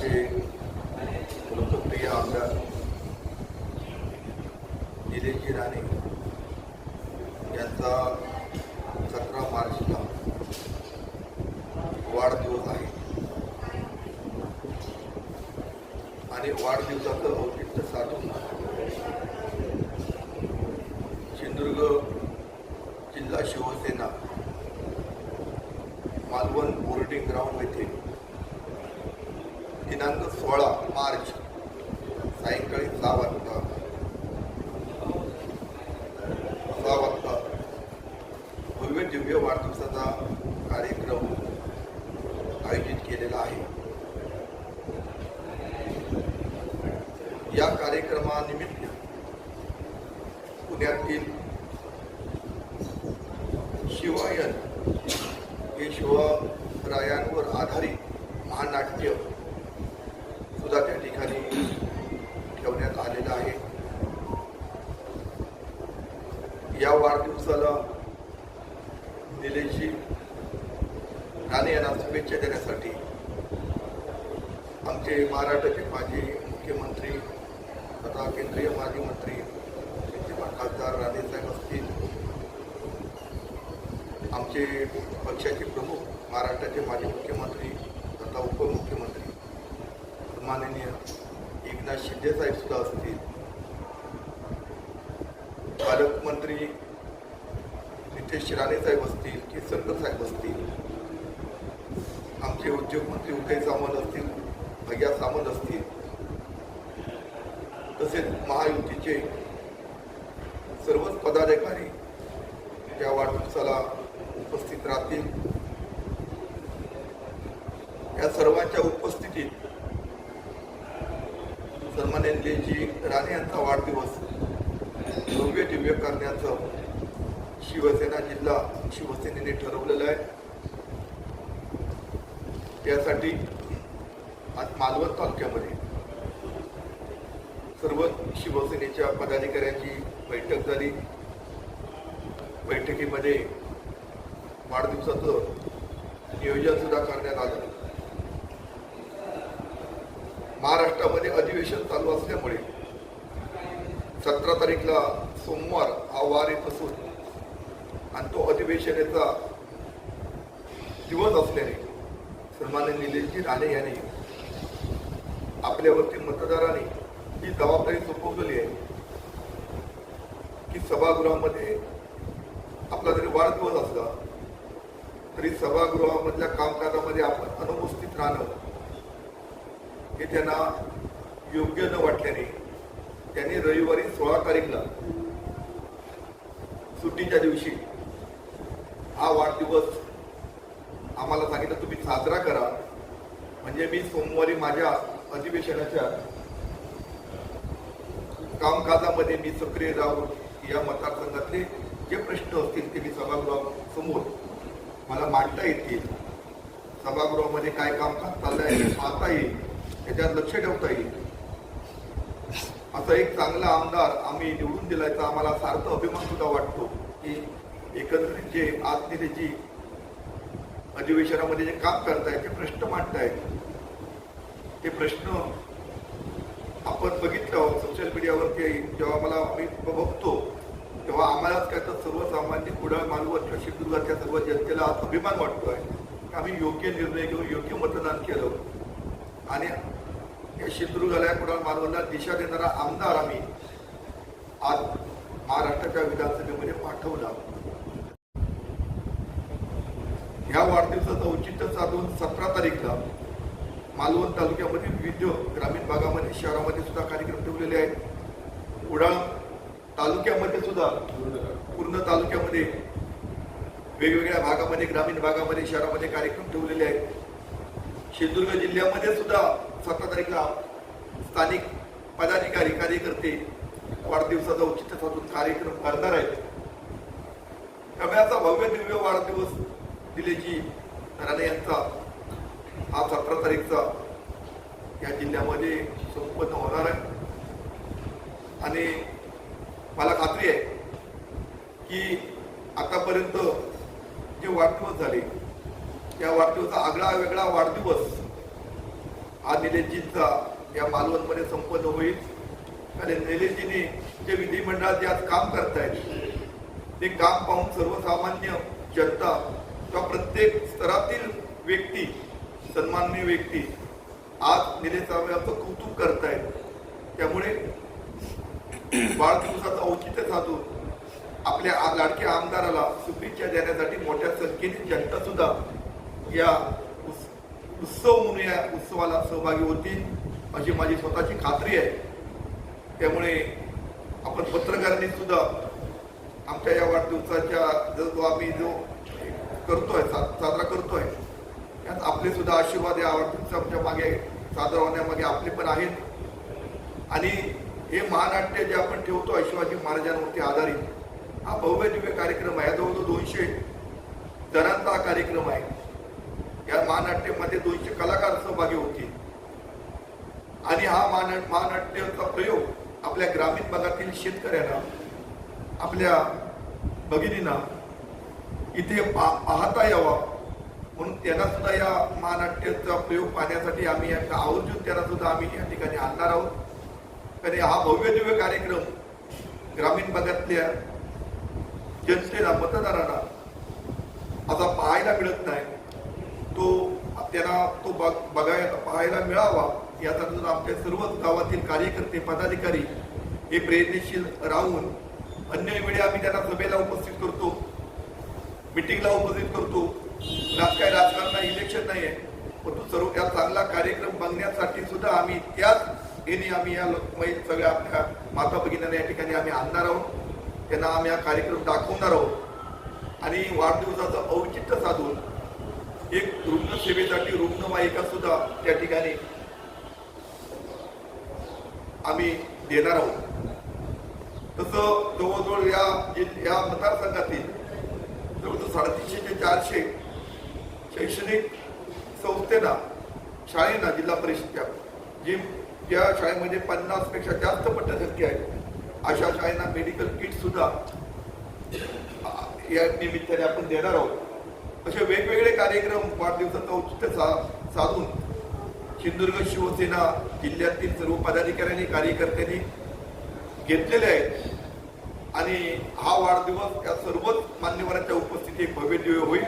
आमचे लोकप्रिय आमदार निलेशजी राणे यांचा सतरा मार्चला वाढदिवस आहे. आणि वाढदिवसाचं औचित्य साधून सिंधुदुर्ग जिल्हा शिवसेना मालवण बोर्डिंग ग्राउंड येथे दिनांक सोळा मार्च सायंकाळी सहा वाजता. सहा वाजता. भव्य दिव्य वाढदिवसाचा कार्यक्रम आयोजित केलेला आहे. या कार्यक्रमानिमित्त पुण्यातील शिवायन हे शिवरायांवर आधारित महानाट्य सुद्धा त्या ठिकाणी ठेवण्यात आलेलं आहे या माणसाला निलेशजी राणे यांना शुभेच्छा देण्यासाठी आमचे महाराष्ट्राचे माजी मुख्यमंत्री तथा केंद्रीय माजी मंत्री विद्यमान खासदार राणेसाहेब असतील. आमचे पक्षाचे प्रमुख महाराष्ट्राचे माजी मुख्यमंत्री तथा उपमुख्यमंत्री माननीय एकनाथ शिंदे सुद्धा असतील. पालकमंत्री नितेश राणे साहेब असतील केसरकर साहेब असतील आमचे उद्योगमंत्री उदय सामंत असतील भैया सामंत असतील तसेच महायुतीचे सर्वच पदाधिकारी या वाढदिवसाला उपस्थित राहतील. या सर्वांच्या उपस्थितीत सन्मान्य जी राणे यांचा वाढदिवस भव्य दिव्य करण्याचं शिवसेना जिल्हा शिवसेनेने ठरवलेलं आहे. त्यासाठी आज मालवण तालुक्यामध्ये सर्व शिवसेनेच्या पदाधिकाऱ्यांची बैठक झाली. बैठकीमध्ये वाढदिवसाचं नियोजन सुद्धा करण्यात आलं. महाराष्ट्रामध्ये अधिवेशन चालू असल्यामुळे सतरा तारीखला सोमवार हा वार येत असून अधिवेशनाचा दिवस असल्याने सन्मान्य निलेशजी राणे यांनी आपल्यावरती मतदारांनी ही जबाबदारी सोपवलेली आहे की सभागृहामध्ये आपला जरी वाढदिवस असला तरी सभागृहामधल्या कामकाजामध्ये आपण अनुपस्थित राहणं हे त्यांना योग्य न वाटल्याने त्यांनी रविवारी सोळा तारीखला सुट्टीच्या दिवशी हा वाढदिवस आम्हाला सांगितलं तुम्ही साजरा करा. म्हणजे मी सोमवारी माझ्या अधिवेशनाच्या कामकाजामध्ये मी सक्रिय राहून या मतदारसंघातले जे प्रश्न असतील ते मी सभागृहासमोर मला मांडता येतील. सभागृहामध्ये काय कामकाज आहे हे पाहता येईल त्याच्यात लक्ष ठेवता येईल. असा एक चांगला आमदार आम्ही निवडून दिलायचा आम्हाला सार्थ अभिमान सुद्धा वाटतो की एकंदरीत जे आज जी अधिवेशनामध्ये जे काम करतायत ते प्रश्न मांडतायत. ते प्रश्न आपण बघितलं सोशल मीडियावरती जेव्हा मला आम्ही बघतो तेव्हा आम्हालाच काय तर सर्वसामान्य कुडाळ मालवण किंवा सर्व जनतेला आज अभिमान वाटतोय. की आम्ही योग्य निर्णय घेऊन योग्य मतदान केलं. आणि या सिंधुदुर्गाला या कुडाळ मालवणला दिशा देणारा आमदार आम्ही आज महाराष्ट्राच्या विधानसभेमध्ये पाठवला. ह्या वाढदिवसाचं औचित्य साधून सतरा तारीखला मालवण तालुक्यामध्ये विविध ग्रामीण भागामध्ये शहरामध्ये सुद्धा कार्यक्रम ठेवलेले आहेत. कुडाळ तालुक्यामध्ये सुद्धा पूर्ण तालुक्यामध्ये वेगवेगळ्या भागामध्ये ग्रामीण भागामध्ये शहरामध्ये कार्यक्रम ठेवलेले आहेत. सिंधुदुर्ग जिल्ह्यामध्ये सुद्धा सतरा तारीखला स्थानिक पदाधिकारी कार्यकर्ते वाढदिवसाचा औचित्य साधून कार्यक्रम करणार आहेत. त्यामुळे असा भव्य दिव्य वाढदिवस दिलेची राणे यांचा हा सतरा तारीखचा या जिल्ह्यामध्ये संपन्न होणार आहे. आणि मला खात्री आहे की आतापर्यंत जे वाढदिवस झाले त्या वाढदिवसा आगळा वेगळा वाढदिवस हा निलेशजींचा या मालवणमध्ये संपन्न होईल. आणि निलेशजीने जे विधिमंडळात जे आज काम करतायत ते काम पाहून सर्वसामान्य जनता किंवा प्रत्येक स्तरातील व्यक्ती सन्माननीय व्यक्ती आज निलेश जाधव यांचं कौतुक करतायत. त्यामुळे वाढदिवसाचं औचित्य साधून आपल्या आ- लाडक्या आमदाराला शुभेच्छा देण्यासाठी मोठ्या संख्येने जनता सुद्धा या उत्सव म्हणून या उत्सवाला सहभागी होतील अशी माझी स्वतःची खात्री आहे. त्यामुळे आपण पत्रकारांनी सुद्धा आमच्या या वाढदिवसाच्या जो आम्ही जो करतोय सा- साजरा करतोय. यात आपले सुद्धा आशीर्वाद या वाढदिवसाच्या मागे साजरा होण्यामागे आपले पण आहेत. आणि हे महानाट्य जे आपण ठेवतो शिवाजी महाराजांवरती आधारित हा भव्य दिव्य कार्यक्रम आहे. जवळजवळ दोनशे जणांचा हा कार्यक्रम आहे. या महानाट्यामध्ये दोनशे कलाकार सहभागी होतील. आणि हा महान महानाट्याचा प्रयोग आपल्या ग्रामीण भागातील शेतकऱ्यांना आपल्या भगिनींना इथे पा पाहता यावा. म्हणून त्यांना सुद्धा या महानाट्याचा प्रयोग पाहण्यासाठी आम्ही या आवर्जून त्यांना सुद्धा आम्ही या ठिकाणी आणणार आहोत. कारण हा भव्य दिव्य कार्यक्रम ग्रामीण भागातल्या जनतेला मतदारांना आता पाहायला मिळत नाही. तो त्यांना तो बघ बघायला पाहायला मिळावा यासाठी आमच्या सर्वच गावातील कार्यकर्ते पदाधिकारी हे प्रयत्नशील राहून अन्य वेळी आम्ही त्यांना सभेला उपस्थित करतो. मिटिंगला उपस्थित करतो. राज काय राजकारण नाही इलेक्शन नाही आहे परंतु सर्व त्या चांगला कार्यक्रम बघण्यासाठी सुद्धा आम्ही त्याच येणे आम्ही या लोक- सगळ्या आपल्या माता भगिनींना या ठिकाणी आम्ही आणणार आहोत. त्यांना आम्ही हा कार्यक्रम दाखवणार आहोत. आणि वाढदिवसाचं औचित्य साधून एक रुग्णसेवेसाठी रुग्णवाहिका सुद्धा त्या ठिकाणी आम्ही देणार आहोत. तसं जवळजवळ या या मतदारसंघातील जवळजवळ साडेतीनशे ते चारशे शैक्षणिक संस्थेना शाळेना जिल्हा परिषदच्या जी ज्या शाळेमध्ये पन्नासपेक्षा जास्त पटसंख्या आहे अशा शाळेना मेडिकल किट सुद्धा या निमित्ताने आपण देणार आहोत. असे वेगवेगळे कार्यक्रम वाढदिवसाचं औचित्य सा साधून सिंधुदुर्ग शिवसेना जिल्ह्यातील सर्व पदाधिकाऱ्यांनी कार्यकर्त्यांनी घेतलेले आहेत. आणि हा वाढदिवस या सर्वच मान्यवरांच्या उपस्थितीत एक भव्य दिव्य होईल.